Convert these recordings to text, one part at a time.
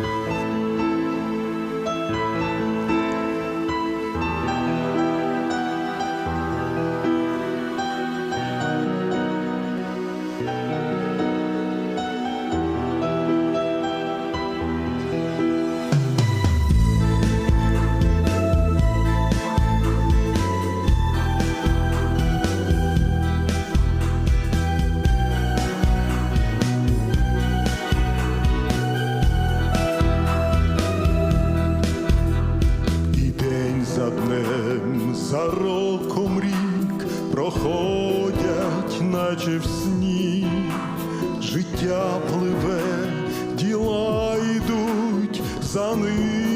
І наче в сні, життя пливе, діла йдуть за ними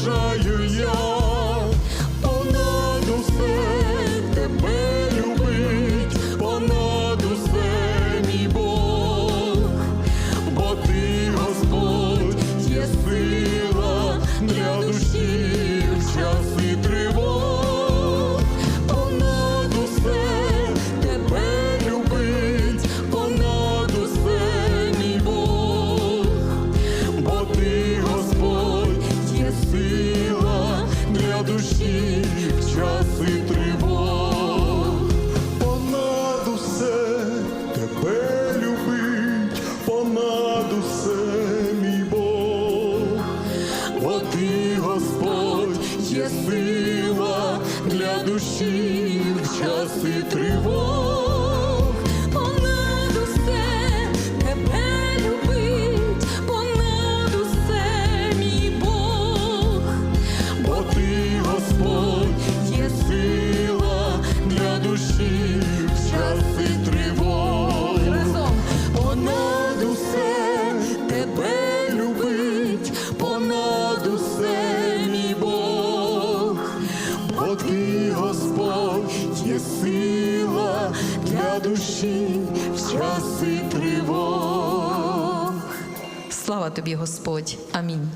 Бажаю я. Понад усе тебе любить, понад усе мій Бог, бо ти, Господь, є сила для душі час і тривог. Душі в час тривог. Понад усе тебе любить, понад усе мій Бог, бо ти, Господь, є сила для душі в час тривог. Душі в часи тривог. слава тобі, Господь. Амінь.